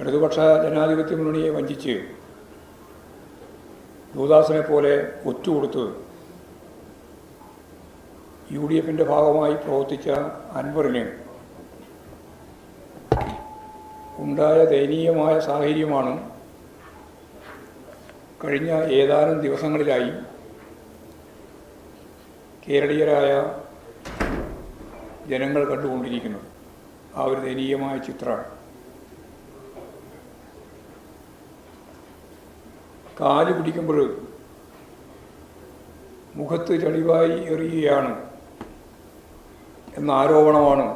ഇടതുപക്ഷ ജനാധിപത്യ മുന്നണിയെ വഞ്ചിച്ച് ദൂദാസിനെ പോലെ ഒറ്റുകൊടുത്ത് യു ഡി എഫിന്റെ ഭാഗമായി പ്രവർത്തിച്ച അൻവറിന് ഉണ്ടായ ദയനീയമായ സാഹചര്യമാണ് കഴിഞ്ഞ ഏതാനും ദിവസങ്ങളിലായി കേരളീയരായ ജനങ്ങൾ കണ്ടുകൊണ്ടിരിക്കുന്നത്. ആ ഒരു ദയനീയമായ ചിത്രമാണ്. കാൽ പിടിക്കുമ്പോൾ മുഖത്ത് ചളിവായി എറിയുകയാണ് എന്ന ആരോപണമാണ്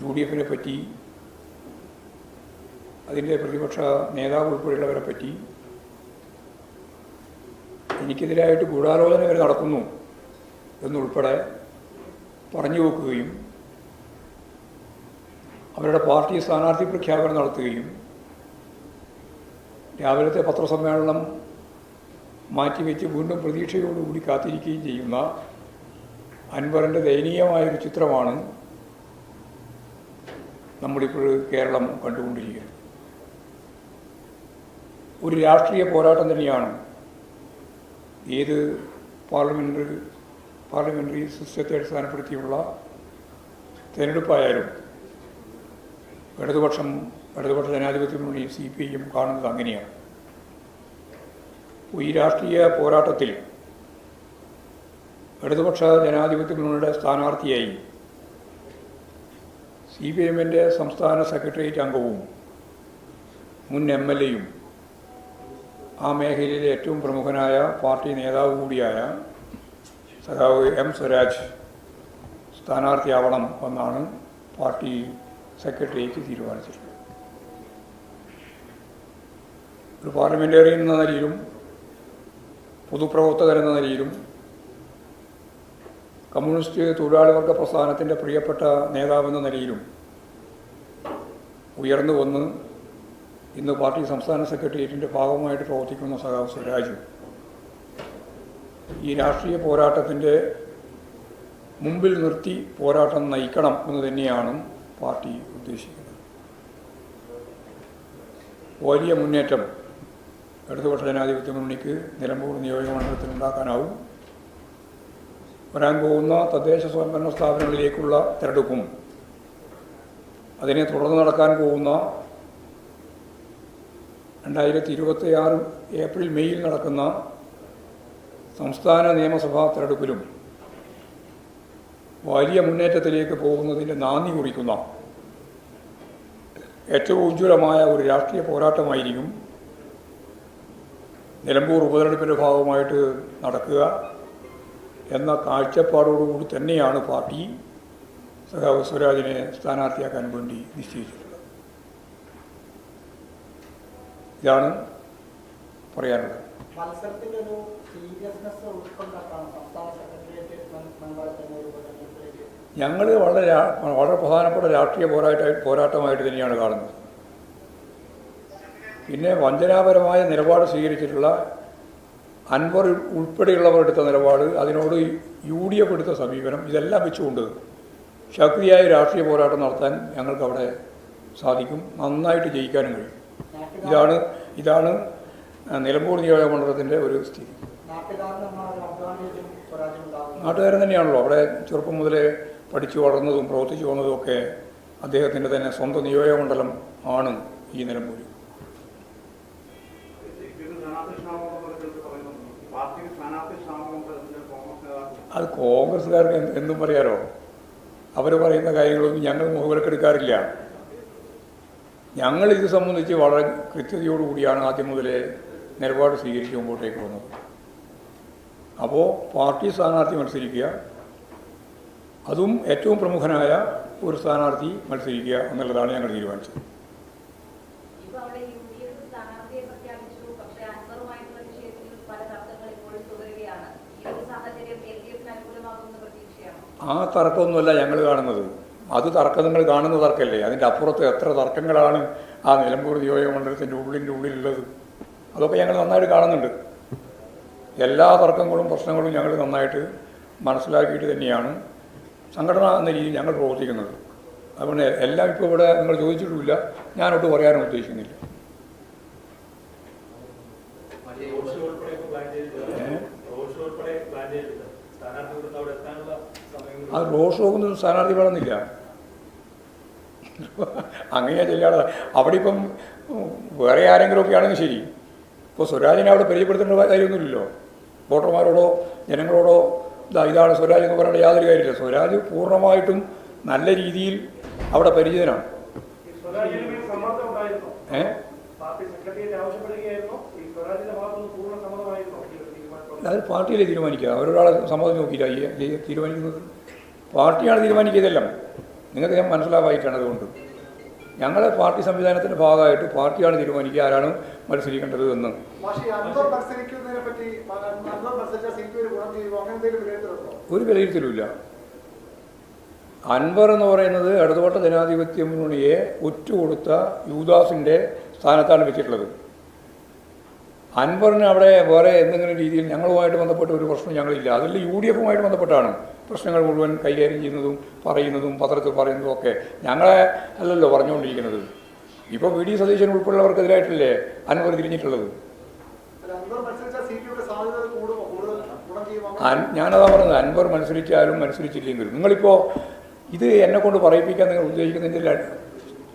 യു ഡി എഫിനെ പറ്റി അതിന്റെ പ്രതിപക്ഷ നേതാവ് ഉൾപ്പെടെയുള്ളവരെ പറ്റി എനിക്കെതിരായിട്ട് ഗൂഢാലോചന വരെ നടക്കുന്നു എന്നുൾപ്പെടെ പറഞ്ഞു വെക്കുകയും അവരുടെ പാർട്ടി സ്ഥാനാർത്ഥി പ്രഖ്യാപനം നടത്തുകയും രാവിലത്തെ പത്രസമ്മേളനം മാറ്റിവെച്ച് വീണ്ടും പ്രതീക്ഷയോടുകൂടി കാത്തിരിക്കുകയും ചെയ്യുന്ന അൻവറിന്റെ ദയനീയമായൊരു ചിത്രമാണ് നമ്മളിപ്പോൾ കേരളം കണ്ടുകൊണ്ടിരിക്കുന്നത്. ഒരു രാഷ്ട്രീയ പോരാട്ടം തന്നെയാണ്. ഏത് പാർലമെന്ററി പാർലമെന്ററി സിസ്റ്റത്തെ അടിസ്ഥാനപ്പെടുത്തിയുള്ള തിരഞ്ഞെടുപ്പായാലും ഇടതുപക്ഷം ഇടതുപക്ഷ ജനാധിപത്യ സി പി ഐയും കാണുന്നത് അങ്ങനെയാണ്. ഈ രാഷ്ട്രീയ പോരാട്ടത്തിൽ ഇടതുപക്ഷ ജനാധിപത്യ മുന്നണിയുടെ സ്ഥാനാർത്ഥിയായി സി പി എമ്മിന്റെ സംസ്ഥാന സെക്രട്ടേറിയറ്റ് അംഗവും മുൻ എം എൽ എയും ആ മേഖലയിലെ ഏറ്റവും പ്രമുഖനായ പാർട്ടി നേതാവ് കൂടിയായ സഖാവ് എം സ്വരാജ് സ്ഥാനാർത്ഥിയാവണം എന്നാണ് പാർട്ടി സെക്രട്ടേറിയറ്റ് തീരുമാനിച്ചിട്ടുള്ളത്. ഒരു പാർലമെന്റേറിയൻ എന്ന നിലയിലും പൊതുപ്രവർത്തകൻ എന്ന നിലയിലും കമ്മ്യൂണിസ്റ്റ് തൊഴിലാളി വർഗ പ്രസ്ഥാനത്തിന്റെ പ്രിയപ്പെട്ട നേതാവെന്ന നിലയിലും ഉയർന്നു വന്ന് ഇന്ന് പാർട്ടി സംസ്ഥാന സെക്രട്ടേറിയറ്റിന്റെ ഭാഗമായിട്ട് പ്രവർത്തിക്കുന്ന സഖാവ് സ്വരാജു ഈ രാഷ്ട്രീയ പോരാട്ടത്തിന്റെ മുമ്പിൽ നിർത്തി പോരാട്ടം നയിക്കണം എന്ന് തന്നെയാണ് പാർട്ടി ഉദ്ദേശിക്കുന്നത്. വലിയ മുന്നേറ്റം. ഇടതുപക്ഷ ജനാധിപത്യ മുന്നണിക്ക് നിലമ്പൂർ നിയോജക മണ്ഡലത്തിൽ ഉണ്ടാക്കാനാവും. വരാൻ പോകുന്ന തദ്ദേശ സ്വയംഭരണ സ്ഥാപനങ്ങളിലേക്കുള്ള തിരഞ്ഞെടുപ്പും അതിനെ തുടർന്ന് നടക്കാൻ പോകുന്ന രണ്ടായിരത്തി ഇരുപത്തി ആറ് ഏപ്രിൽ മെയ്യിൽ നടക്കുന്ന സംസ്ഥാന നിയമസഭാ തിരഞ്ഞെടുപ്പിലും വലിയ മുന്നേറ്റത്തിലേക്ക് പോകുന്നതിന്റെ നാന്ദി കുറിക്കുന്ന ഏറ്റവും ഉജ്ജ്വലമായ ഒരു രാഷ്ട്രീയ പോരാട്ടമായിരിക്കും നിലമ്പൂർ ഉപതെരഞ്ഞെടുപ്പിന്റെ ഭാഗമായിട്ട് നടക്കുക എന്ന കാഴ്ചപ്പാടോടുകൂടി തന്നെയാണ് പാർട്ടി സഖാവ് സ്വരാജിനെ സ്ഥാനാർത്ഥിയാക്കാൻ വേണ്ടി നിശ്ചയിച്ചിട്ടുള്ളത്. ഇതാണ് പറയാനുള്ളത്. ഞങ്ങൾ വളരെ വളരെ പ്രധാനപ്പെട്ട രാഷ്ട്രീയ പോരാട്ട പോരാട്ടമായിട്ട് തന്നെയാണ് കാണുന്നത്. പിന്നെ വഞ്ചനാപരമായ നിലപാട് സ്വീകരിച്ചിട്ടുള്ള അൻവർ ഉൾപ്പെടെയുള്ളവർ എടുത്ത നിലപാട് അതിനോട് യു ഡി എഫ് എടുത്ത സമീപനം ഇതെല്ലാം വെച്ചുകൊണ്ട് ശക്തിയായ രാഷ്ട്രീയ പോരാട്ടം നടത്താൻ ഞങ്ങൾക്കവിടെ സാധിക്കും. നന്നായിട്ട് ജയിക്കാനും കഴിയും. ഇതാണ് ഇതാണ് നിലമ്പൂർ നിയോജക മണ്ഡലത്തിന്റെ ഒരു സ്ഥിതി. നാട്ടുകാരൻ തന്നെയാണല്ലോ. അവിടെ ചെറുപ്പം മുതലേ പഠിച്ചു വളർന്നതും പ്രവർത്തിച്ചു വന്നതും ഒക്കെ അദ്ദേഹത്തിന്റെ തന്നെ സ്വന്തം നിയോജക മണ്ഡലം ആണ് ഈ നിലമ്പൂർ അത് കോൺഗ്രസ്സുകാർക്ക് എന്ത് പറയാലോ. അവർ പറയുന്ന കാര്യങ്ങളൊന്നും ഞങ്ങൾ മുഖവിലക്കെടുക്കാറില്ല. ഞങ്ങൾ ഇത് സംബന്ധിച്ച് വളരെ കൃത്യതയോടുകൂടിയാണ് ആദ്യം മുതലേ നിലപാട് സ്വീകരിച്ച് മുമ്പോട്ടേക്ക് വന്നത്. അപ്പോൾ പാർട്ടി സ്ഥാനാർത്ഥി മത്സരിക്കുക അതും ഏറ്റവും പ്രമുഖനായ ഒരു സ്ഥാനാർത്ഥി മത്സരിക്കുക എന്നുള്ളതാണ് ഞങ്ങൾ തീരുമാനിച്ചത് ഇപ്പൊ അവിടെ യു ഡി എഫ് സ്ഥാനാർത്ഥിയെ പ്രഖ്യാപിച്ചു പക്ഷേ അൻവറുമായിട്ടുള്ള വിഷയത്തിൽ പല തർക്കങ്ങൾ ഇപ്പോഴും തുടരുകയാണ് ഈ ഒരു സാഹചര്യം എൽ ഡി എഫിന് അനുകൂലമാകുമെന്ന് പ്രതീക്ഷയാണ് ആ തർക്കമൊന്നുമല്ല ഞങ്ങൾ കാണുന്നത്. അത് തർക്കം നിങ്ങൾ കാണുന്ന തർക്കമല്ലേ അതിന്റെ അപ്പുറത്ത് എത്ര തർക്കങ്ങളാണ് ആ നിലമ്പൂർ നിയോജക മണ്ഡലത്തിന്റെ ഉള്ളിന്റെ ഉള്ളിലുള്ളത്. അതൊക്കെ ഞങ്ങൾ നന്നായിട്ട് കാണുന്നുണ്ട്. എല്ലാ തർക്കങ്ങളും പ്രശ്നങ്ങളും ഞങ്ങൾ നന്നായിട്ട് മനസ്സിലാക്കിയിട്ട് തന്നെയാണ് സംഘടന എന്ന രീതിയിൽ ഞങ്ങൾ പ്രവർത്തിക്കുന്നത്. അതുകൊണ്ട് എല്ലാം ഇപ്പോൾ ഇവിടെ നിങ്ങൾ ചോദിച്ചിട്ടുമില്ല. ഞാനൊട്ട് പറയാനും ഉദ്ദേശിക്കുന്നില്ല. റോഡ് അത് റോഡ് ഷോക്കൊന്നും സ്ഥാനാർത്ഥി വേണമെന്നില്ല അങ്ങനെ ചെയ്യാതെ അവിടെ ഇപ്പം വേറെ ആരെങ്കിലും ഒക്കെ ആണെങ്കിൽ ശരി. ഇപ്പോൾ സ്വരാജിനെ അവിടെ പരിചയപ്പെടുത്തേണ്ട കാര്യമൊന്നുമില്ലല്ലോ. വോട്ടർമാരോടോ ജനങ്ങളോടോ ഇതാ ഇതാണ് സ്വരാജ് എന്ന് പറയേണ്ട യാതൊരു കാര്യമില്ല. സ്വരാജ് പൂർണമായിട്ടും നല്ല രീതിയിൽ അവിടെ പരിചിതനാണ്. ഈ സ്വരാജിന് മേൽ സമ്മർദ്ദം ഉണ്ടായിരുന്നോ ഏ പാർട്ടി സെക്രട്ടേറിയറ്റ് ആവശ്യപ്പെടുകയായിരുന്നോ ഈ സ്വരാജിന്റെ ഭാഗത്തുനിന്ന് പൂർണ സമ്മതമായിരുന്നോ ഈ ഒരു തീരുമാനം അത് പാർട്ടിയിലെ തീരുമാനിക്കുക? അവരൊരാളെ സമ്മതം നോക്കിയില്ല തീരുമാനിക്കുന്നത്. പാർട്ടിയാണ് തീരുമാനിക്കുന്നതെല്ലാം നിങ്ങൾക്ക് ഞാൻ മനസ്സിലാവായിട്ടാണ് അതുകൊണ്ട്. ഞങ്ങളെ പാർട്ടി സംവിധാനത്തിന്റെ ഭാഗമായിട്ട് പാർട്ടിയാണ് തീരുമാനിക്കുക ആരാണ് മത്സരിക്കേണ്ടത് എന്ന്. ഒരു വിലയിരുത്തലുമില്ല. അൻവർ എന്ന് പറയുന്നത് ഇടതുപക്ഷ ജനാധിപത്യ മുന്നണിയെ ഒറ്റുകൊടുത്ത യൂദാസിന്റെ സ്ഥാനത്താണ് വെച്ചിട്ടുള്ളത്. അൻവറിന് അവിടെ വേറെ എന്തെങ്കിലും രീതിയിൽ ഞങ്ങളുമായിട്ട് ബന്ധപ്പെട്ട ഒരു പ്രശ്നം ഞങ്ങളില്ല. അതിൽ യു ഡി എഫുമായിട്ട് ബന്ധപ്പെട്ടാണ് പ്രശ്നങ്ങൾ മുഴുവൻ കൈകാര്യം ചെയ്യുന്നതും പറയുന്നതും പത്രത്തിൽ പറയുന്നതും ഒക്കെ ഞങ്ങളെ അല്ലല്ലോ പറഞ്ഞുകൊണ്ടിരിക്കുന്നത്. ഇപ്പോൾ വി ഡി സതീശൻ ഉൾപ്പെടെയുള്ളവർക്കെതിരായിട്ടല്ലേ അൻവർ തിരിഞ്ഞിട്ടുള്ളത്? ഞാനതാ പറഞ്ഞത് അൻവർ മത്സരിച്ചാലും മത്സരിച്ചില്ലെങ്കിലും. നിങ്ങളിപ്പോൾ ഇത് എന്നെ കൊണ്ട് പറയിപ്പിക്കാൻ നിങ്ങൾ ഉദ്ദേശിക്കുന്നതിന്റെ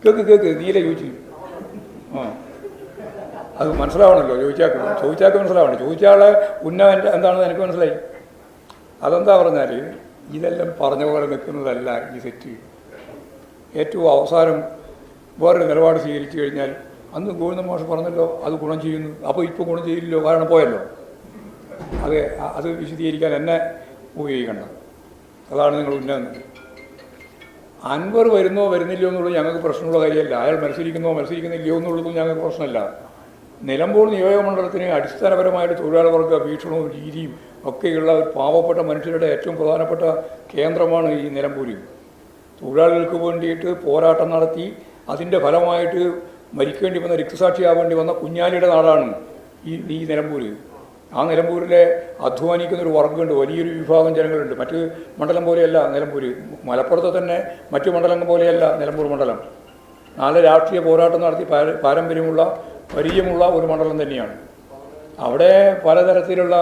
കേക്ക് കേക്ക് നീല ചോദിച്ചു ആ. അത് മനസ്സിലാവണമല്ലോ ചോദിച്ചാക്ക് ചോദിച്ചാക്ക് മനസ്സിലാവണം. ചോദിച്ചാളെ ഉന്നവൻ എന്താണെന്ന് എനിക്ക് മനസ്സിലായി. അതെന്താ പറഞ്ഞാൽ ഇതെല്ലാം പറഞ്ഞ പോലെ നിൽക്കുന്നതല്ല ഈ സെറ്റ്. ഏറ്റവും അവസാനം വേറൊരു നിലപാട് സ്വീകരിച്ചു കഴിഞ്ഞാൽ അന്ന് ഗോവിന്ദ മാഷ് പറഞ്ഞല്ലോ അത് ഗുണം ചെയ്യുന്നു. അപ്പോൾ ഇപ്പോൾ ഗുണം ചെയ്യില്ലല്ലോ കാരണം പോയല്ലോ. അത് അത് വിശദീകരിക്കാൻ എന്നെ ഉപയോഗിക്കണ്ട. അതാണ് നിങ്ങൾ ഉന്നതം അൻവർ വരുന്നോ വരുന്നില്ലയോ എന്നുള്ളത് ഞങ്ങൾക്ക് പ്രശ്നമുള്ള കാര്യമല്ല. അയാൾ മത്സരിക്കുന്നോ മത്സരിക്കുന്നില്ലയോ എന്നുള്ളതും ഞങ്ങൾക്ക് പ്രശ്നമല്ല. നിലമ്പൂർ നിയോജകമണ്ഡലത്തിന് അടിസ്ഥാനപരമായിട്ട് തൊഴിലാളി വർഗ വീക്ഷണവും രീതിയും ഒക്കെയുള്ള പാവപ്പെട്ട മനുഷ്യരുടെ ഏറ്റവും പ്രധാനപ്പെട്ട കേന്ദ്രമാണ് ഈ നിലമ്പൂര്. തൊഴിലാളികൾക്ക് വേണ്ടിയിട്ട് പോരാട്ടം നടത്തി അതിന്റെ ഫലമായിട്ട് മരിക്കേണ്ടി വന്ന രക്തസാക്ഷിയാവേണ്ടി വന്ന കുഞ്ഞാലിയുടെ നാടാണ് ഈ ഈ നിലമ്പൂര്. ആ നിലമ്പൂരിലെ അധ്വാനിക്കുന്ന ഒരു വർഗമുണ്ട് വലിയൊരു വിഭാഗം ജനങ്ങളുണ്ട്. മറ്റ് മണ്ഡലം പോലെയല്ല നിലമ്പൂര്. മലപ്പുറത്ത് തന്നെ മറ്റു മണ്ഡലങ്ങൾ പോലെയല്ല നിലമ്പൂർ മണ്ഡലം. നാല് രാഷ്ട്രീയ പോരാട്ടം നടത്തി പാര- പാരമ്പര്യമുള്ള പരിചയമുള്ള ഒരു മണ്ഡലം തന്നെയാണ്. അവിടെ പലതരത്തിലുള്ള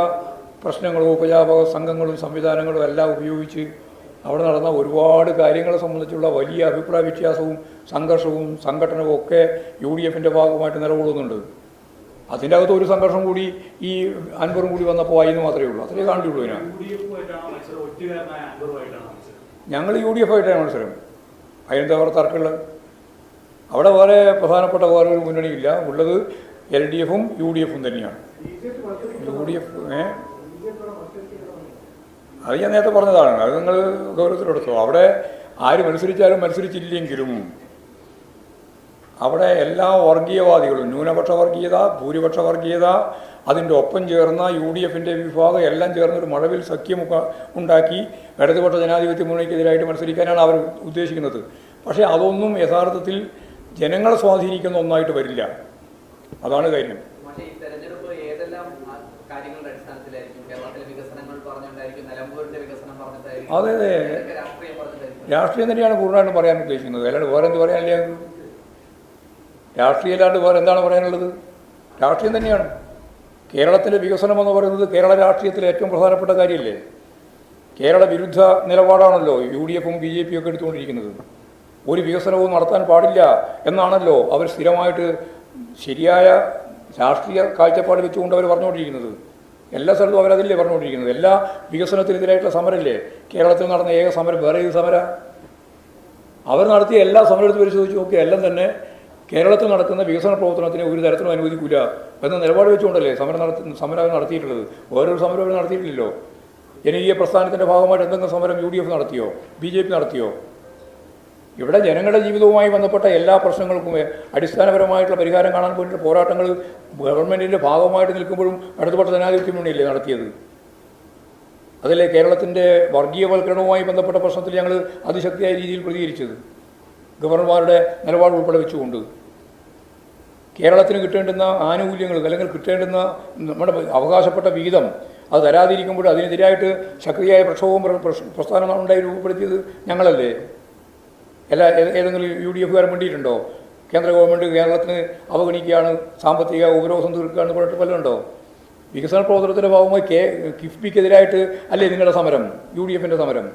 പ്രശ്നങ്ങളും ഉപജാപക സംഘങ്ങളും സംവിധാനങ്ങളും എല്ലാം ഉപയോഗിച്ച് അവിടെ നടന്ന ഒരുപാട് കാര്യങ്ങളെ സംബന്ധിച്ചുള്ള വലിയ അഭിപ്രായ വ്യത്യാസവും സംഘർഷവും സംഘടനവും ഒക്കെ യു ഡി എഫിന്റെ ഭാഗമായിട്ട് നിലകൊള്ളുന്നുണ്ട്. അതിന്റെ അകത്ത് ഒരു സംഘർഷം കൂടി ഈ അൻപറും കൂടി വന്നപ്പോൾ ആയി എന്ന് മാത്രമേ ഉള്ളൂ. അത്രേ കാണിച്ചുള്ളൂ ഞാൻ ഞങ്ങൾ യു ഡി എഫ് ആയിട്ടാണ് മത്സരം? അതിനെന്താ വേറെ തർക്കമുള്ളത് അവിടെ വേറെ പ്രധാനപ്പെട്ട വേറെ ഒരു മുന്നണിയില്ല. ഉള്ളത് എൽ ഡി എഫും യു ഡി എഫും തന്നെയാണ്. യു ഡി എഫ് ഏ? അത് ഞാൻ നേരത്തെ പറഞ്ഞതാണ്. അത് നിങ്ങൾ ഗൗരവത്തിലെടുത്തോ അവിടെ ആര് മത്സരിച്ചാലും മത്സരിച്ചില്ലെങ്കിലും അവിടെ എല്ലാ വർഗീയവാദികളും ന്യൂനപക്ഷ വർഗീയത ഭൂരിപക്ഷ വർഗീയത അതിന്റെ ഒപ്പം ചേർന്ന യു ഡി എഫിന്റെ വിഭാഗം എല്ലാം ചേർന്നൊരു മഴവിൽ സഖ്യമൊക്കെ ഉണ്ടാക്കി ഇടതുപക്ഷ ജനാധിപത്യ മുന്നണിക്കെതിരായിട്ട് മത്സരിക്കാനാണ് അവർ ഉദ്ദേശിക്കുന്നത്. പക്ഷേ അതൊന്നും യഥാർത്ഥത്തിൽ ജനങ്ങളെ സ്വാധീനിക്കുന്ന ഒന്നായിട്ട് വരില്ല. അതാണ് കാര്യം. അതെ, അതെ. രാഷ്ട്രീയം തന്നെയാണ് പൂർണമായിട്ടും പറയാൻ ഉദ്ദേശിക്കുന്നത്. അല്ലാണ്ട് വേറെ എന്ത് പറയാനില്ല? രാഷ്ട്രീയം അല്ലാണ്ട് വേറെ എന്താണ് പറയാനുള്ളത്? രാഷ്ട്രീയം തന്നെയാണ്. കേരളത്തിലെ വികസനം എന്ന് പറയുന്നത് കേരള രാഷ്ട്രീയത്തിലെ ഏറ്റവും പ്രധാനപ്പെട്ട കാര്യമല്ലേ കേരള വിരുദ്ധ നിലപാടാണല്ലോ യു ഡി എഫും ബി ജെ പിയും ഒക്കെ എടുത്തുകൊണ്ടിരിക്കുന്നത്. ഒരു വികസനവും നടത്താൻ പാടില്ല എന്നാണല്ലോ അവർ സ്ഥിരമായിട്ട് ശരിയായ രാഷ്ട്രീയ കാഴ്ചപ്പാട് വെച്ചുകൊണ്ട് അവർ പറഞ്ഞുകൊണ്ടിരിക്കുന്നത്. എല്ലാ സ്ഥലത്തും അവരതില്ലേ പറഞ്ഞുകൊണ്ടിരിക്കുന്നത്. എല്ലാ വികസനത്തിനെതിരായിട്ടുള്ള സമരമല്ലേ കേരളത്തിൽ നടന്ന ഏക സമരം വേറെ ഏത് സമര? അവർ നടത്തിയ എല്ലാ സമരത്തും പരിശോധിച്ച് നോക്കി എല്ലാം തന്നെ കേരളത്തിൽ നടക്കുന്ന വികസന പ്രവർത്തനത്തിന് ഒരു തരത്തിലും അനുവദിക്കില്ല എന്ന നിലപാട് വെച്ചുകൊണ്ടല്ലേ സമരം നടത്തി സമരം നടത്തിയിട്ടുള്ളത്. വേറൊരു സമരം നടത്തിയിട്ടില്ലല്ലോ. ജനകീയ പ്രസ്ഥാനത്തിന്റെ ഭാഗമായിട്ട് എന്തെങ്കിലും സമരം യു ഡി എഫ് നടത്തിയോ? ബി ജെ പി നടത്തിയോ? ഇവിടെ ജനങ്ങളുടെ ജീവിതവുമായി ബന്ധപ്പെട്ട എല്ലാ പ്രശ്നങ്ങൾക്കും അടിസ്ഥാനപരമായിട്ടുള്ള പരിഹാരം കാണാൻ വേണ്ടി പോരാട്ടങ്ങൾ ഗവൺമെന്റിന്റെ ഭാഗമായിട്ട് നിൽക്കുമ്പോഴും ഇടതുപക്ഷ ജനാധിപത്യ മുന്നണിയല്ലേ നടത്തിയത്? അതല്ലേ കേരളത്തിന്റെ വർഗീയവൽക്കരണവുമായി ബന്ധപ്പെട്ട പ്രശ്നത്തിൽ ഞങ്ങൾ അതിശക്തിയായ രീതിയിൽ പ്രതികരിച്ചത്. ഗവർണർമാരുടെ നിലപാട് ഉൾപ്പെടെ വെച്ചുകൊണ്ട്. കേരളത്തിന് കിട്ടേണ്ടുന്ന ആനുകൂല്യങ്ങൾ അല്ലെങ്കിൽ കിട്ടേണ്ടുന്ന നമ്മുടെ അവകാശപ്പെട്ട വിഹിതം അത് തരാതിരിക്കുമ്പോൾ അതിനെതിരായിട്ട് ശക്തിയായ പ്രക്ഷോഭവും പ്രസ്ഥാനങ്ങളുണ്ടായി പ്രസ്ഥാനം ഉണ്ടായി രൂപപ്പെടുത്തിയത് ഞങ്ങളല്ലേ? എല്ലാ ഏതെങ്കിലും യു ഡി എഫുകാരൻ വേണ്ടിയിട്ടുണ്ടോ കേന്ദ്ര ഗവൺമെന്റ് കേരളത്തിന് അവഗണിക്കുകയാണ് സാമ്പത്തിക ഉപരോധം തീർക്കുകയാണെന്ന് പറഞ്ഞിട്ട് വല്ലതും ഉണ്ടോ വികസന പ്രവർത്തനത്തിന്റെ ഭാഗമായി കെ കിഫ്ബിക്കെതിരായിട്ട് അല്ലേ നിങ്ങളുടെ സമരം? യു ഡി എഫിന്റെ സമരം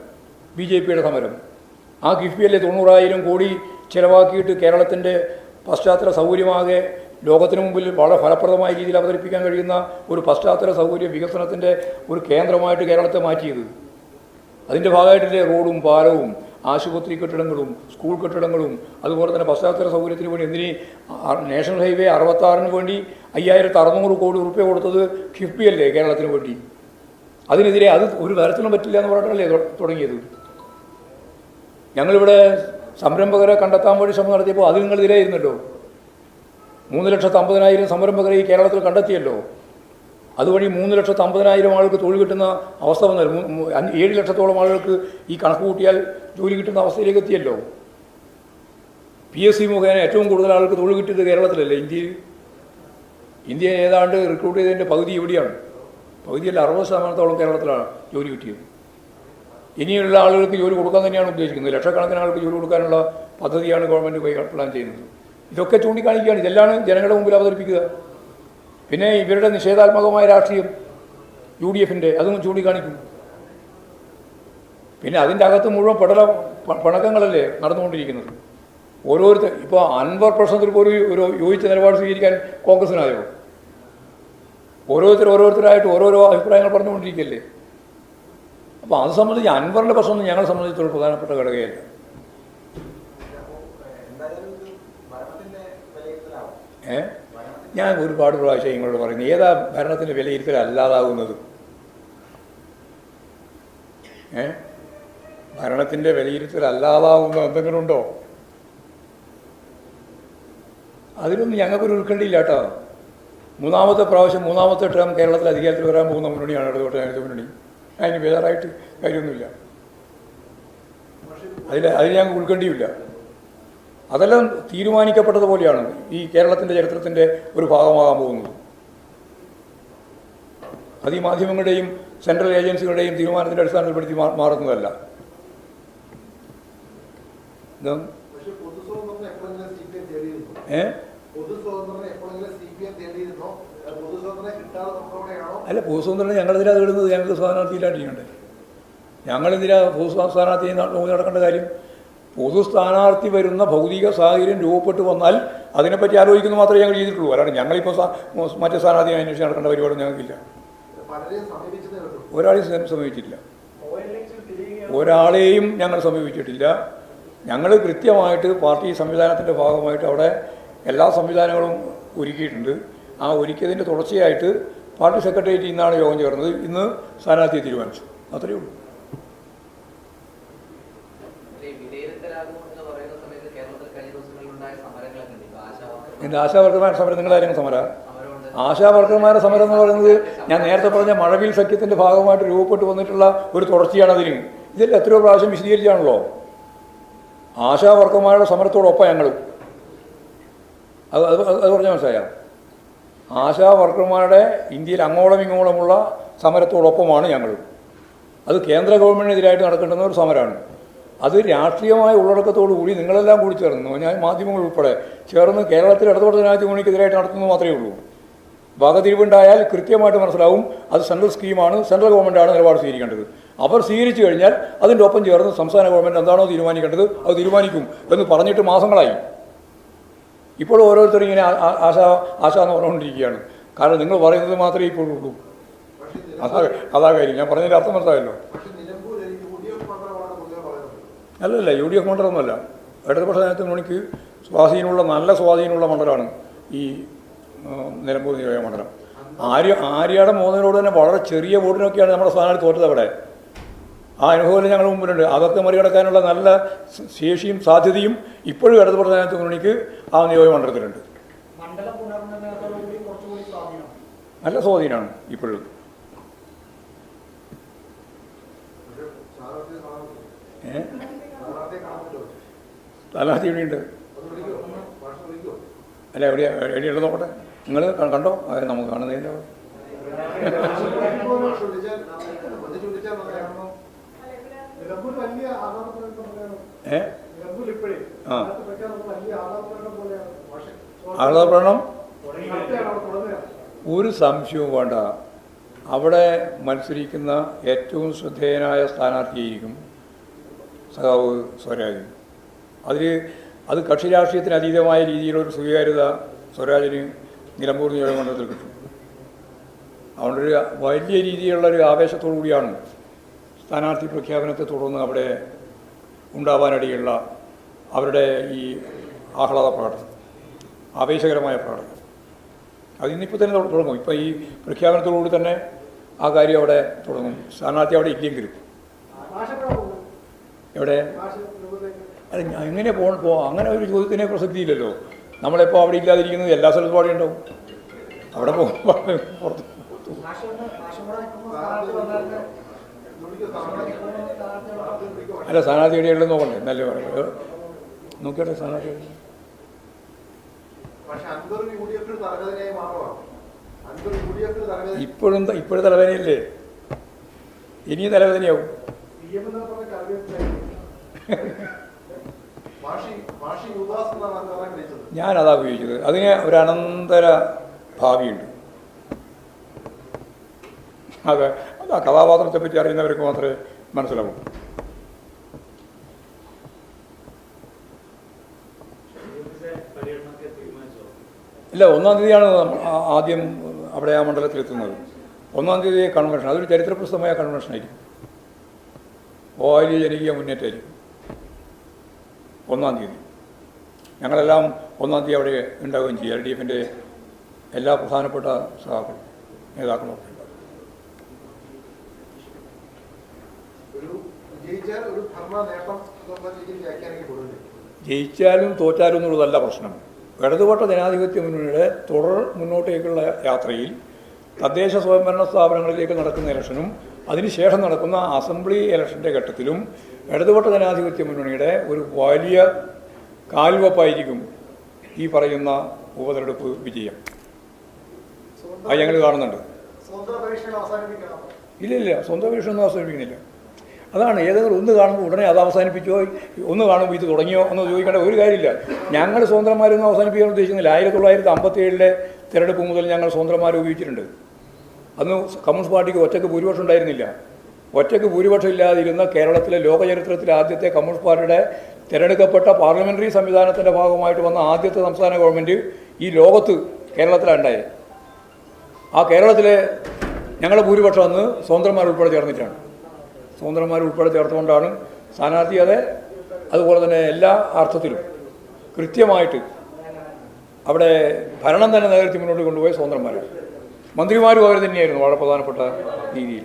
ബി ജെ പിയുടെ സമരം. ആ കിഫ്ബി അല്ലേ തൊണ്ണൂറായിരം കോടി ചിലവാക്കിയിട്ട് കേരളത്തിന്റെ പശ്ചാത്തല സൗകര്യമാകെ ലോകത്തിന് മുമ്പിൽ വളരെ ഫലപ്രദമായ രീതിയിൽ അവതരിപ്പിക്കാൻ കഴിയുന്ന ഒരു പശ്ചാത്തല സൗകര്യ വികസനത്തിന്റെ ഒരു കേന്ദ്രമായിട്ട് കേരളത്തെ മാറ്റിയത്? അതിന്റെ ഭാഗമായിട്ടല്ലേ റോഡും പാലവും ആശുപത്രി കെട്ടിടങ്ങളും സ്കൂൾ കെട്ടിടങ്ങളും അതുപോലെ തന്നെ പശ്ചാത്തല സൗകര്യത്തിന് വേണ്ടി എന്തിന് നാഷണൽ ഹൈവേ അറുപത്താറിന് വേണ്ടി അയ്യായിരത്തി അറുന്നൂറ് കോടി റുപ്യ കൊടുത്തത് കിഫ്ബി അല്ലേ കേരളത്തിന് വേണ്ടി? അതിനെതിരെ അത് ഒരു തരത്തിലും പറ്റില്ല എന്ന് പറഞ്ഞിട്ടല്ലേ തുടങ്ങിയത്. ഞങ്ങളിവിടെ സംരംഭകരെ കണ്ടെത്താൻ വേണ്ടി ശ്രമം നടത്തിയപ്പോൾ അത് നിങ്ങളെതിരായിരുന്നല്ലോ മൂന്ന് ലക്ഷത്തി അമ്പതിനായിരം സംരംഭകരെ ഈ കേരളത്തിൽ കണ്ടെത്തിയല്ലോ. അതുവഴി മൂന്ന് ലക്ഷത്തി അമ്പതിനായിരം ആളുകൾക്ക് തൊഴിൽ കിട്ടുന്ന അവസ്ഥ വന്നാൽ ഏഴ് ലക്ഷത്തോളം ആളുകൾക്ക് ഈ കണക്ക് കൂട്ടിയാൽ ജോലി കിട്ടുന്ന അവസ്ഥയിലേക്ക് എത്തിയല്ലോ. പി എസ് സി മുഖേന ഏറ്റവും കൂടുതൽ ആളുകൾക്ക് തൊഴിൽ കിട്ടിയത് കേരളത്തിലല്ലേ ഇന്ത്യയിൽ? ഇന്ത്യ ഏതാണ്ട് റിക്രൂട്ട് ചെയ്തതിന്റെ പകുതി ഇവിടെയാണ്. പകുതിയല്ല അറുപത് ശതമാനത്തോളം കേരളത്തിലാണ് ജോലി കിട്ടിയത്. ഇനിയുള്ള ആളുകൾക്ക് ജോലി കൊടുക്കാൻ തന്നെയാണ് ഉദ്ദേശിക്കുന്നത്. ലക്ഷക്കണക്കിന് ആൾക്ക് ജോലി കൊടുക്കാനുള്ള പദ്ധതിയാണ് ഗവൺമെന്റ് പ്ലാൻ ചെയ്യുന്നത്. ഇതൊക്കെ ചൂണ്ടിക്കാണിക്കുകയാണ്. ഇതെല്ലാം ജനങ്ങളുടെ മുമ്പിൽ അവതരിപ്പിക്കുക. പിന്നെ ഇവരുടെ നിഷേധാത്മകമായ രാഷ്ട്രീയം യു ഡി എഫിന്റെ അതും ചൂണ്ടിക്കാണിക്കും പിന്നെ അതിന്റെ അകത്ത് മുഴുവൻ പടല പണക്കങ്ങളല്ലേ നടന്നുകൊണ്ടിരിക്കുന്നത്. ഓരോരുത്തർ ഇപ്പോൾ അൻവർ പ്രശ്നത്തിൽ പോലും ഒരു യോജിച്ച നിലപാട് സ്വീകരിക്കാൻ കോൺഗ്രസിനായോ ഓരോരുത്തർ ഓരോരുത്തരായിട്ട് ഓരോരോ അഭിപ്രായങ്ങൾ പറഞ്ഞുകൊണ്ടിരിക്കുകയല്ലേ അപ്പോൾ അത് സംബന്ധിച്ച് അൻവറിന്റെ പ്രശ്നം ഞങ്ങളെ സംബന്ധിച്ചൊരു പ്രധാനപ്പെട്ട ഘടകയല്ല ഏ? ഞാൻ ഒരുപാട് പ്രാവശ്യം നിങ്ങളോട് പറയുന്നു. ഏതാ ഭരണത്തിന്റെ വിലയിരുത്തൽ അല്ലാതാവുന്നത്? ഏ? ഭരണത്തിന്റെ വിലയിരുത്തൽ അല്ലാതാവുന്ന എന്തെങ്കിലും ഉണ്ടോ? അതിലൊന്നും ഞങ്ങൾക്കൊരു ഉൾക്കണ്ടിയില്ല കേട്ടോ. മൂന്നാമത്തെ പ്രാവശ്യം മൂന്നാമത്തെ ടേം കേരളത്തിൽ അധികാരത്തിൽ വരാൻ പോകുന്ന മുന്നണിയാണ് ഇടതുപക്ഷ ജനാധിപത്യ മുന്നണി. അതിന് ബേജാറായിട്ട് കാര്യമൊന്നുമില്ല. അതിൽ അതിൽ ഞങ്ങൾക്ക് ഉൾക്കണ്ടിയില്ല അതെല്ലാം തീരുമാനിക്കപ്പെട്ടതുപോലെയാണ് ഈ കേരളത്തിന്റെ ചരിത്രത്തിന്റെ ഒരു ഭാഗമാകാൻ പോകുന്നത്. അത് ഈ മാധ്യമങ്ങളുടെയും സെൻട്രൽ ഏജൻസികളുടെയും തീരുമാനത്തിന്റെ അടിസ്ഥാനത്തിൽപ്പെടുത്തി മാറുന്നതല്ല. പൊതുസ്വാതന്ത്ര്യം ഏ? പൊതുസ്വാതന്ത്ര്യം അത് പൊതുസ്വാതന്ത്ര്യം അല്ല ഭൂസ്വതന്ത്രം ഞങ്ങളെന്തിനാ തേടുന്നത്? ഞങ്ങൾക്ക് സ്ഥാനാർത്ഥിയില്ലാണ്ടിരിക്കണ്ടേ. ഞങ്ങളെന്തിനാ ഭൂ സ്ഥാനാർത്ഥി നടക്കേണ്ട കാര്യം? പൊതു സ്ഥാനാർത്ഥി വരുന്ന ഭൗതിക സാഹചര്യം രൂപപ്പെട്ടു വന്നാൽ അതിനെപ്പറ്റി ആലോചിക്കുന്നത് മാത്രമേ ഞങ്ങൾ ചെയ്തിട്ടുള്ളൂ. അല്ലാണ്ട് ഞങ്ങളിപ്പോൾ മറ്റേ സ്ഥാനാർത്ഥി അന്വേഷിച്ച് നടക്കേണ്ട പരിപാടി ഞങ്ങൾക്കില്ല. ഒരാളെയും സമ- സമീപിച്ചിട്ടില്ല. ഒരാളെയും ഞങ്ങൾ സമീപിച്ചിട്ടില്ല. ഞങ്ങൾ കൃത്യമായിട്ട് പാർട്ടി സംവിധാനത്തിന്റെ ഭാഗമായിട്ട് അവിടെ എല്ലാ സംവിധാനങ്ങളും ഒരുക്കിയിട്ടുണ്ട്. ആ ഒരുക്കിയതിന്റെ തുടർച്ചയായിട്ട് പാർട്ടി സെക്രട്ടേറിയറ്റ് ഇന്നാണ് യോഗം ചേർന്നത്. ഇന്ന് സ്ഥാനാർത്ഥിയെ തീരുമാനിച്ചു. അത്രയേ ഉള്ളൂ ഈ വിലയിരുത്തലാകും എന്ന് പറയുന്ന സമയത്ത് കേരളത്തിൽ കഴിഞ്ഞ ദിവസങ്ങളിൽ ഉണ്ടായ സമരങ്ങളൊക്കെ ഉണ്ട് എന്റെ ആശാവർക്കർമാരുടെ സമരം നിങ്ങളായിരുന്നു സമരം? ആശാവർക്കർമാരുടെ സമരം എന്ന് പറയുന്നത് ഞാൻ നേരത്തെ പറഞ്ഞ മഴവിൽ സഖ്യത്തിന്റെ ഭാഗമായിട്ട് രൂപപ്പെട്ടു വന്നിട്ടുള്ള ഒരു തുടർച്ചയാണ് അതിന്. ഇതിൽ എത്രയോ പ്രാവശ്യം വിശദീകരിച്ചാണല്ലോ. ആശാവർക്കർമാരുടെ സമരത്തോടൊപ്പം ഞങ്ങൾ അത് അത് അത് പറഞ്ഞാൽ മനസ്സിലായ? ആശാ വർക്കർമാരുടെ ഇന്ത്യയിൽ അങ്ങോളം ഇങ്ങോളമുള്ള സമരത്തോടൊപ്പമാണ് ഞങ്ങൾ അത് കേന്ദ്ര ഗവൺമെന്റിനെതിരായിട്ട് നടക്കേണ്ടുന്ന ഒരു സമരമാണ്. അത് രാഷ്ട്രീയമായ ഉള്ളടക്കത്തോടു കൂടി നിങ്ങളെല്ലാം കൂടി ചേർന്നു. ഞാൻ മാധ്യമങ്ങൾ ഉൾപ്പെടെ ചേർന്ന് കേരളത്തിൽ ഇടതുപക്ഷ ജനാധിപത്യ മുന്നണിക്കെതിരായിട്ട് നടത്തുന്നത് മാത്രമേ ഉള്ളൂ. വകതിരിവുണ്ടായാൽ കൃത്യമായിട്ട് മനസ്സിലാവും അത് സെൻട്രൽ സ്കീമാണ് സെൻട്രൽ ഗവൺമെന്റാണ് നിലപാട് സ്വീകരിക്കേണ്ടത്. അവർ സ്വീകരിച്ചു കഴിഞ്ഞാൽ അതിന്റെ ഒപ്പം ചേർന്ന് സംസ്ഥാന ഗവൺമെന്റ് എന്താണോ തീരുമാനിക്കേണ്ടത് അത് തീരുമാനിക്കും എന്ന് പറഞ്ഞിട്ട് മാസങ്ങളായി. ഇപ്പോൾ ഓരോരുത്തരും ഇങ്ങനെ ആശ ആശ എന്ന് പറഞ്ഞുകൊണ്ടിരിക്കുകയാണ്. കാരണം നിങ്ങൾ പറയുന്നത് മാത്രമേ ഇപ്പോഴുള്ളൂ അതാ അതാ കാര്യം. ഞാൻ പറഞ്ഞതിന്റെ അർത്ഥം മനസ്സിലായല്ലോ പക്ഷേ നിലമ്പൂരിൽ യു ഡി എഫ് മണ്ഡലമാണ് പൊതുവെ പറയുന്നത് അല്ലല്ല യു ഡി എഫ് മണ്ഡലമൊന്നുമല്ല. ഇടതുപക്ഷ മണിക്ക് സ്വാധീനമുള്ള നല്ല സ്വാധീനമുള്ള മണ്ഡലമാണ് ഈ നിലമ്പൂർ നിയോജക മണ്ഡലം. ആര്യ ആര്യയുടെ മോദനോട് തന്നെ വളരെ ചെറിയ വോട്ടിനൊക്കെയാണ് നമ്മുടെ സ്ഥാനാർത്ഥി തോറ്റത് അവിടെ. ആ അനുഭവം ഞങ്ങൾ മുമ്പിലുണ്ട്. അതൊക്കെ മറികടക്കാനുള്ള നല്ല ശേഷിയും സാധ്യതയും ഇപ്പോഴും ഇടതുപക്ഷ ജനത്തിന് മുന്നണിക്ക് ആ നിയോജക മണ്ഡലത്തിലുണ്ട്. നല്ല സ്വാധീനമാണ് ഇപ്പോഴും. ഏഹ് ഭാഷ വിളിക്കുമോ അല്ല എവിടെയാ എവിടെയുള്ളത് നോക്കട്ടെ. നിങ്ങൾ കണ്ടോ? അതെ നമുക്ക് കാണുന്നതിന്റെ ആഹ്ലാദപ്രണം ആ. നടത്തുകയാണ് ഒരു സംശയവും വേണ്ട. അവിടെ മത്സരിക്കുന്ന ഏറ്റവും ശ്രദ്ധേയനായ സ്ഥാനാർത്ഥിയായിരിക്കും സഖാവ് സ്വരാജ് അതിൽ അത് കക്ഷി രാഷ്ട്രീയത്തിന് അതീതമായ രീതിയിലൊരു സ്വീകാര്യത സ്വരാജിന് നിലമ്പൂർ നിയോജകമണ്ഡലത്തിൽ കിട്ടും. അതുകൊണ്ടൊരു വലിയ രീതിയിലുള്ള ഒരു ആവേശത്തോടു കൂടിയാണ് സ്ഥാനാർത്ഥി പ്രഖ്യാപനത്തെ തുടർന്ന് അവിടെ ഉണ്ടാവാനിടയുള്ള അവരുടെ ഈ ആഹ്ലാദ പ്രകടനം ആവേശകരമായ പ്രകടനം. അത് ഇന്നിപ്പോൾ തന്നെ തുട- തുടങ്ങും. ഇപ്പോൾ ഈ പ്രഖ്യാപനത്തോടുകൂടി തന്നെ ആ കാര്യം അവിടെ തുടങ്ങും. സ്ഥാനാർത്ഥി അവിടെ ഇല്ലെങ്കിലും. എവിടെ? അത് ഞാൻ എങ്ങനെ പോ പോ അങ്ങനെ ഒരു ചോദ്യത്തിനെ പ്രസക്തിയില്ലല്ലോ നമ്മളെപ്പോൾ അവിടെ ഇല്ലാതിരിക്കുന്നത് എല്ലാ സ്ഥലത്തും അവിടെ ഉണ്ടാവും. അവിടെ പോകുമ്പോൾ പുറത്ത്. അല്ല സ്ഥാനാർത്ഥി എവിടെയുള്ളത് നോക്കണ്ടേ? നല്ല നോക്കിയോട്ടെ സ്ഥാനാർത്ഥി ഇപ്പോഴും ഇപ്പോഴും തലവേദനയല്ലേ? ഇനിയും തലവേദനയാവും. ഞാനതാ ഉപയോഗിച്ചത്. അതിന് ഒരു അനന്തര ഭാവിയുണ്ട്. അതെ അത് ആ കഥാപാത്രത്തെ പറ്റി അറിയുന്നവർക്ക് മാത്രമേ മനസ്സിലാവൂ. ഇല്ല ഒന്നാം തീയതിയാണ് ആദ്യം അവിടെ ആ മണ്ഡലത്തിൽ എത്തുന്നത് ഒന്നാം തീയതി കൺവെൻഷൻ അതൊരു ചരിത്രപ്രസിദ്ധമായ കൺവെൻഷൻ ആയിരിക്കും. വലിയ ജനകീയ മുന്നേറ്റമായിരിക്കും. ഒന്നാം തീയതി. ഞങ്ങളെല്ലാം ഒന്നാം തീയതി അവിടെ ഉണ്ടാവുകയും ചെയ്യും. എൽ ഡി എഫിന്റെ എല്ലാ പ്രധാനപ്പെട്ട സഹാക്കളും നേതാക്കളും ജയിച്ചാലും തോറ്റാലും എന്നുള്ളതല്ല പ്രശ്നം. ഇടതുപക്ഷ ജനാധിപത്യ മുന്നണിയുടെ തുടർ മുന്നോട്ടേക്കുള്ള യാത്രയിൽ തദ്ദേശ സ്വയംഭരണ സ്ഥാപനങ്ങളിലേക്ക് നടക്കുന്ന ഇലക്ഷനും അതിനുശേഷം നടക്കുന്ന അസംബ്ലി ഇലക്ഷന്റെ ഘട്ടത്തിലും ഇടതുപക്ഷ ജനാധിപത്യ മുന്നണിയുടെ ഒരു വലിയ കാൽവപ്പായിരിക്കും ഈ പറയുന്ന ഉപതെരഞ്ഞെടുപ്പ് വിജയം. അത് ഞങ്ങൾ കാണുന്നുണ്ട്. ഇല്ല ഇല്ല സ്വന്തം വിഷയമൊന്നും അവസാനിപ്പിക്കുന്നില്ല. അതാണ് ഏതെങ്കിലും ഒന്ന് കാണുമ്പോൾ ഉടനെ അത് അവസാനിപ്പിച്ചോ ഒന്ന് കാണുമ്പോൾ ഇത് തുടങ്ങിയോ എന്ന് ചോദിക്കേണ്ട ഒരു കാര്യമില്ല. ഞങ്ങൾ സ്വന്തന്മാരൊന്നും അവസാനിപ്പിക്കാൻ ഉദ്ദേശിക്കുന്നില്ല. ആയിരത്തി തൊള്ളായിരത്തി അമ്പത്തി ഏഴിലെ തിരഞ്ഞെടുപ്പ് മുതൽ ഞങ്ങൾ സ്വന്തന്മാരെ ഉപയോഗിച്ചിട്ടുണ്ട്. അന്ന് കമ്മ്യൂണിസ്റ്റ് പാർട്ടിക്ക് ഒറ്റയ്ക്ക് ഭൂരിപക്ഷം ഉണ്ടായിരുന്നില്ല. ഒറ്റയ്ക്ക് ഭൂരിപക്ഷം ഇല്ലാതിരുന്ന കേരളത്തിലെ ലോകചരിത്രത്തിലെ ആദ്യത്തെ കമ്മ്യൂണിസ്റ്റ് പാർട്ടിയുടെ തിരഞ്ഞെടുക്കപ്പെട്ട പാർലമെന്ററി സംവിധാനത്തിന്റെ ഭാഗമായിട്ട് വന്ന ആദ്യത്തെ സംസ്ഥാന ഗവൺമെന്റ് ഈ ലോകത്ത് കേരളത്തിലുണ്ടായത്. ആ കേരളത്തിലെ ഞങ്ങളുടെ ഭൂരിപക്ഷം അന്ന് സ്വതന്ത്രന്മാർ ഉൾപ്പെടെ ചേർന്നിട്ടാണ്. സ്വതന്ത്രന്മാർ ഉൾപ്പെടെ ചേർത്തുകൊണ്ടാണ് സ്ഥാനാർത്ഥി അതെ അതുപോലെ തന്നെ എല്ലാ അർത്ഥത്തിലും കൃത്യമായിട്ട് അവിടെ ഭരണം തന്നെ നേതൃത്വം മുന്നോട്ട് കൊണ്ടുപോയ സ്വതന്ത്രന്മാരാണ്. മന്ത്രിമാരും അവർ തന്നെയായിരുന്നു വളരെ പ്രധാനപ്പെട്ട രീതിയിൽ.